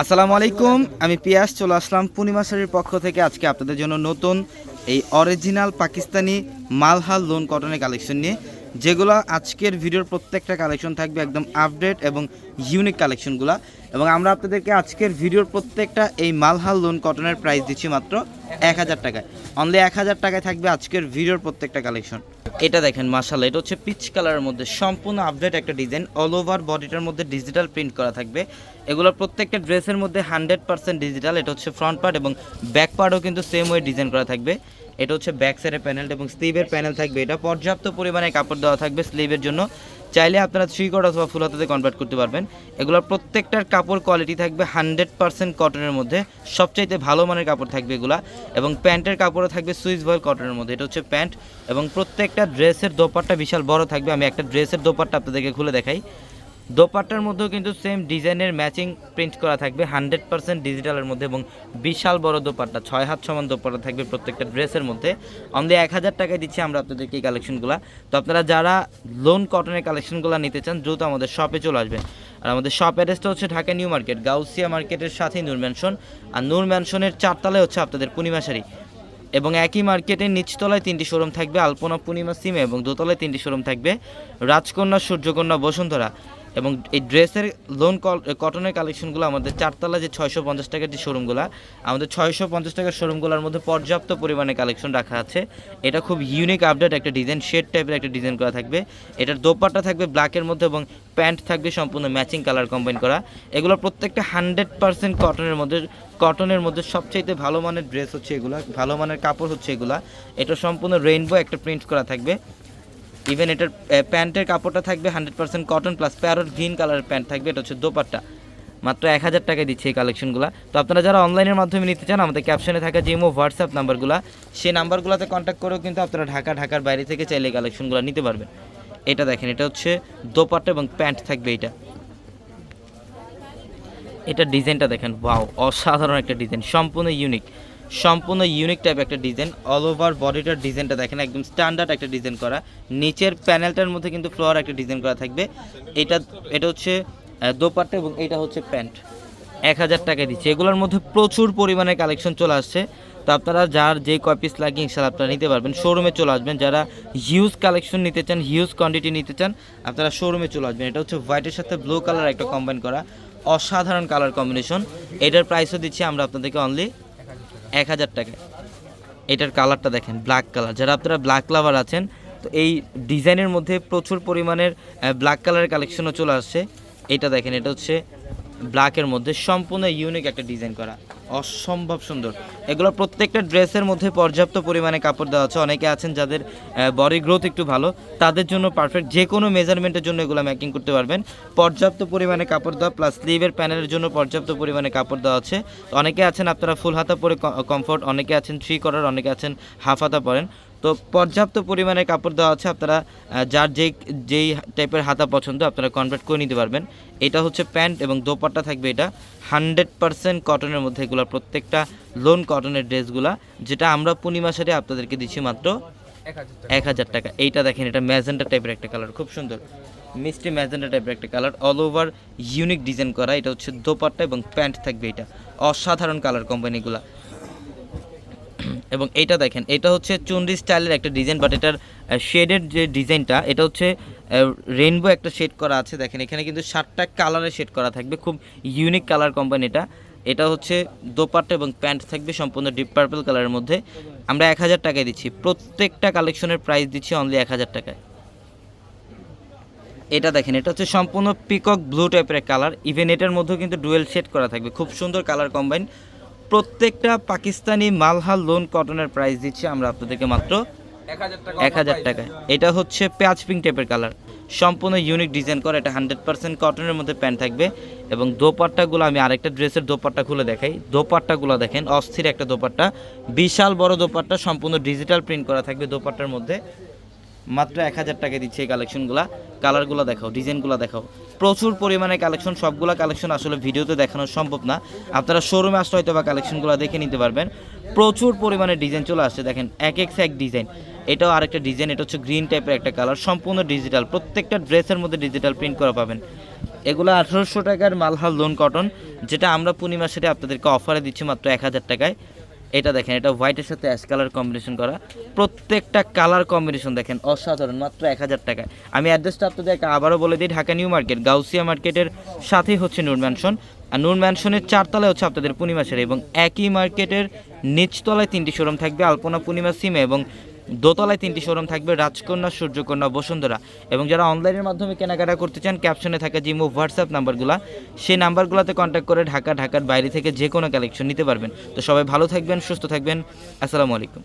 আসসালামু আলাইকুম, আমি পিয়াস, চলে আসলাম পূর্ণিমা শরীর পক্ষ থেকে আজকে আপনাদের জন্য নতুন এই অরিজিনাল পাকিস্তানি মালহাল লোন কটনের কালেকশন নিয়ে। যেগুলো আজকের ভিডিওর প্রত্যেকটা কালেকশন থাকবে একদম আপডেট এবং ইউনিক কালেকশনগুলো এবং আমরা আপনাদেরকে আজকের ভিডিওর প্রত্যেকটা এই মালহাল লোন কটনের প্রাইস দিচ্ছি মাত্র এক হাজার টাকায়। অনলি এক হাজার টাকায় থাকবে আজকের ভিডিওর প্রত্যেকটা কালেকশন এটা দেখেন মাসাল্লাহ এটা হচ্ছে পিচ কালারের মধ্যে সম্পূর্ণ আপডেট একটা ডিজাইন অল ওভার বডিটার মধ্যে ডিজিটাল প্রিন্ট করা থাকবে। এগুলোর প্রত্যেকটা ড্রেসের মধ্যে হান্ড্রেড পার্সেন্ট ডিজিটাল এটা হচ্ছে ফ্রন্ট পার্ট এবং ব্যাক পার্টও কিন্তু সেম ওয়ে ডিজাইন করা থাকবে। এটা হচ্ছে ব্যাক সাইডের প্যানেল এবং স্লিভের প্যানেল থাকবে। এটা পর্যাপ্ত পরিমাণে কাপড় দেওয়া থাকবে স্লিভের জন্য। চাইলে আপনারা থ্রি কোট অথবা ফুল হাতাতে কনভার্ট করতে পারবেন। এগুলোর প্রত্যেকটার কাপড় কোয়ালিটি থাকবে হান্ড্রেড পার্সেন্ট কটনের মধ্যে। সবচাইতে ভালো মানের কাপড় থাকবে এগুলা। এবং প্যান্টের কাপড়ও থাকবে সুইস ভয়েল কটনের মধ্যে। এটা হচ্ছে প্যান্ট। এবং প্রত্যেকটা ড্রেসের দোপাট্টা বিশাল বড় থাকবে। আমি একটা ড্রেসের দোপাট্টা আপনাদেরকে খুলে দেখাই। দোপাট্টার মধ্যেও কিন্তু সেম ডিজাইনের ম্যাচিং প্রিন্ট করা থাকবে হান্ড্রেড পার্সেন্ট ডিজিটালের মধ্যে এবং বিশাল বড় দোপাট্টা, ছয় হাত সমান দোপাট্টা থাকবে প্রত্যেকটা ড্রেসের মধ্যে। অনলি এক হাজার টাকায় দিচ্ছি আমরা আপনাদেরকে এই কালেকশনগুলো তো আপনারা যারা লোন কটনের কালেকশনগুলো নিতে চান, দ্রুত আমাদের শপে চলে আসবেন। আর আমাদের শপ অ্যাড্রেসটা হচ্ছে ঢাকা নিউ মার্কেট গাউসিয়া মার্কেটের সাথেই নূর ম্যানশন আর নূর ম্যানশনের চারতলায় হচ্ছে আপনাদের পূর্ণিমা শাড়ি। এবং একই মার্কেটের নিচতলায় তিনটি শোরুম থাকবে, আলপনা, পূর্ণিমা, সিমে এবং দোতলায় তিনটি শোরুম থাকবে। রাজকন্যা, সূর্যকন্যা, বসুন্ধরা। এবং এই ড্রেসের লোন কটনের কালেকশনগুলো আমাদের চারতলা যে ছয়শো পঞ্চাশ টাকার যে শোরুমগুলো আমাদের ছয়শো পঞ্চাশ টাকার শোরুমগুলোর মধ্যে পর্যাপ্ত পরিমাণে কালেকশন রাখা আছে। এটা খুব ইউনিক আপডেট একটা ডিজাইন শেড টাইপের একটা ডিজাইন করা থাকবে। এটার দোপাট্টা থাকবে ব্ল্যাকের মধ্যে এবং প্যান্ট থাকবে সম্পূর্ণ ম্যাচিং কালার কম্বাইন করা। এগুলো প্রত্যেকটা হান্ড্রেড পার্সেন্ট কটনের মধ্যে কটনের মধ্যে সবচাইতে ভালো মানের ড্রেস হচ্ছে এগুলা, ভালো মানের কাপড় হচ্ছে এগুলা। এটা সম্পূর্ণ রেইনবো একটা প্রিন্ট করা থাকবে। ইভেন এটার প্যান্টের কাপড়টা থাকবে hundred percent cotton plus parrot green কালারের প্যান্ট থাকবে, এটা হচ্ছে দোপাট্টা। মাত্র এক হাজার টাকায় দিচ্ছে এই কালেকশনগুলো তো আপনারা যারা অনলাইনের মাধ্যমে নিতে চান, আমাদের ক্যাপশনে থাকা যে ইমো হোয়াটসঅ্যাপ নাম্বারগুলো সেই নাম্বারগুলোতে কন্ট্যাক্ট করেও কিন্তু আপনারা ঢাকা, ঢাকার বাইরে থেকে চাইলে এই কালেকশনগুলো নিতে পারবেন। এটা দেখেন, এটা হচ্ছে দোপাট্টা এবং প্যান্ট থাকবে এটা এটা ডিজাইনটা দেখেন ওয়াও অসাধারণ একটা ডিজাইন, সম্পূর্ণ ইউনিক সম্পূর্ণ ইউনিক টাইপ একটা ডিজাইন অল ওভার বডিটার ডিজাইনটা দেখেন, একদম স্ট্যান্ডার্ড একটা ডিজাইন করা। নিচের প্যানেলটার মধ্যে কিন্তু ফ্লোর একটা ডিজাইন করা থাকবে। এটা এটা হচ্ছে দোপাট্টা এবং এটা হচ্ছে প্যান্ট। এক হাজার টাকায় দিচ্ছে। এগুলোর মধ্যে প্রচুর পরিমাণে কালেকশন চলে আসছে। তো আপনারা যার যে কয় পিস লাগে ইনশাল্লাহ আপনারা নিতে পারবেন। শোরুমে চলে আসবেন। যারা হিউজ কালেকশন নিতে চান হিউজ কোয়ান্টিটি নিতে চান, আপনারা শোরুমে চলে আসবেন। এটা হচ্ছে হোয়াইটের সাথে ব্লু কালার একটা কম্বাইন করা। অসাধারণ কালার কম্বিনেশন এটার প্রাইসও দিচ্ছি আমরা আপনাদেরকে অনলি এক হাজার টাকা। এটার কালারটা দেখেন ব্ল্যাক কালার যারা আপনারা ব্ল্যাক লাভার আছেন, তো এই ডিজাইনের মধ্যে প্রচুর পরিমাণের ব্ল্যাক কালারের কালেকশনও চলে আসছে। এটা দেখেন, এটা হচ্ছে ব্ল্যাকের মধ্যে সম্পূর্ণ ইউনিক একটা ডিজাইন করা। অসম্ভব সুন্দর। এগুলো প্রত্যেকটা ড্রেসের মধ্যে পর্যাপ্ত পরিমাণে কাপড় দেওয়া আছে। অনেকে আছেন যাদের বডি গ্রোথ একটু ভালো, তাদের জন্য পারফেক্ট যে কোনো মেজারমেন্টের জন্য এগুলো ম্যাকিং করতে পারবেন। পর্যাপ্ত পরিমাণে কাপড় দেওয়া প্লাস স্লিভের প্যানেলের জন্য পর্যাপ্ত পরিমাণে কাপড় দেওয়া আছে। অনেকে আছেন আপনারা ফুল হাতা পরে কমফোর্ট অনেকে আছেন থ্রি করার অনেকে আছেন হাফ হাতা পরেন। তো পর্যাপ্ত পরিমাণে কাপড় দেওয়া আছে আপনারা যার যেই যেই টাইপের হাতা পছন্দ আপনারা কনভার্ট করে নিতে পারবেন। এটা হচ্ছে প্যান্ট এবং দোপাট্টা থাকবে এটা। হান্ড্রেড পার্সেন্ট কটনের মধ্যে এগুলো প্রত্যেকটা লোন কটনের ড্রেসগুলা যেটা আমরা পূর্ণিমা সাথে আপনাদেরকে দিচ্ছি মাত্র এক হাজার টাকা। এইটা দেখেন এটা ম্যাজেন্টা টাইপের একটা কালার খুব সুন্দর। মিষ্টি ম্যাজেন্টা টাইপের একটা colour all over unique design করা। এটা হচ্ছে দোপাট্টা এবং প্যান্ট থাকবে এটা। অসাধারণ কালার কোম্পানিগুলা এবং এইটা দেখেন, এটা হচ্ছে চুনরি স্টাইলের একটা ডিজাইন বাট এটার শেডের যে ডিজাইনটা, এটা হচ্ছে রেইনবো একটা শেড করা আছে। দেখেন, এখানে কিন্তু সাতটা কালারের শেড করা থাকবে, খুব ইউনিক কালার কোম্পানি এটা। এটা হচ্ছে দোপাট্টা এবং প্যান্ট থাকবে সম্পূর্ণ ডিপ পার্পল কালারের মধ্যে। আমরা এক হাজার টাকায় দিচ্ছি। প্রত্যেকটা কালেকশনের প্রাইস দিচ্ছি অনলি এক হাজার টাকায়। এটা দেখেন, এটা হচ্ছে সম্পূর্ণ পিকক ব্লু টাইপের কালার ইভেন এটার মধ্যেও কিন্তু ডুয়েল শেড করা থাকবে। খুব সুন্দর কালার কম্বাইন প্রত্যেকটা পাকিস্তানি মালহাল লোন কটনের প্রাইস দিচ্ছি। আমরা আপনাদেরকে মাত্র এক হাজার টাকায় এটা হচ্ছে পেঁয়াজ পিঙ্ক টাইপের কালার সম্পূর্ণ ইউনিক ডিজাইন করা। এটা হান্ড্রেড পার্সেন্ট কটনের মধ্যে প্যান্ট থাকবে। এবং দোপাট্টাগুলো আমি আরেকটা ড্রেসের দোপাট্টা খুলে দেখাই। দোপাট্টাগুলো দেখেন অস্থির একটা দোপাট্টা। বিশাল বড় দোপাট্টা সম্পূর্ণ ডিজিটাল প্রিন্ট করা থাকবে দোপাট্টার মধ্যে। মাত্র এক হাজার টাকা দিচ্ছে এই কালেকশনগুলো কালারগুলো দেখাও ডিজাইনগুলো দেখাও। প্রচুর পরিমাণে কালেকশন সবগুলো কালেকশন আসলে ভিডিওতে দেখানো সম্ভব না। আপনারা শোরুমে আসলে হয়তো বা কালেকশনগুলো দেখে নিতে পারবেন। প্রচুর পরিমাণে ডিজাইন চলে আসছে, দেখেন, এক এক এক ডিজাইন এটাও আরেকটা ডিজাইন এটা হচ্ছে গ্রিন টাইপের একটা কালার সম্পূর্ণ ডিজিটাল প্রত্যেকটা ড্রেসের মধ্যে ডিজিটাল প্রিন্ট করা পাবেন। এগুলো আঠারোশো টাকার মালহাল লোন কটন যেটা আমরা পূর্ণিমা সেটে আপনাদেরকে অফারে দিচ্ছি মাত্র এক হাজার টাকায়। এটা দেখেন, এটা হোয়াইটের সাথে অ্যাশ কালার কম্বিনেশন করা। প্রত্যেকটা কালার কম্বিনেশন দেখেন, অসাধারণ, মাত্র এক হাজার টাকায়। আমি অ্যাড্রেসটা আপনাদেরকে আবারও বলে দিই, ঢাকা নিউ মার্কেট, গাউসিয়া মার্কেটের সাথেই হচ্ছে নূর ম্যানশন আর নূর ম্যানশনের চারতলায় হচ্ছে আপনাদের পূর্ণিমা সেরে এবং একই মার্কেটের নিচতলায় তিনটি শোরুম থাকবে, আলপনা পূর্ণিমা সিমে এবং দোতলায় তিনটি শোরুম থাকবে, রাজকন্যা, সূর্যকন্যা, বসুন্ধরা। এবং যারা অনলাইনের মাধ্যমে কেনাকাটা করতে চান ক্যাপশনে থাকা জিমো হোয়াটসঅ্যাপ নাম্বারগুলো, সেই নাম্বারগুলোতে কন্ট্যাক্ট করে ঢাকা, ঢাকার বাইরে থেকে যে কোনো কালেকশন নিতে পারবেন। তো সবাই ভালো থাকবেন, সুস্থ থাকবেন। আসসালামু আলাইকুম।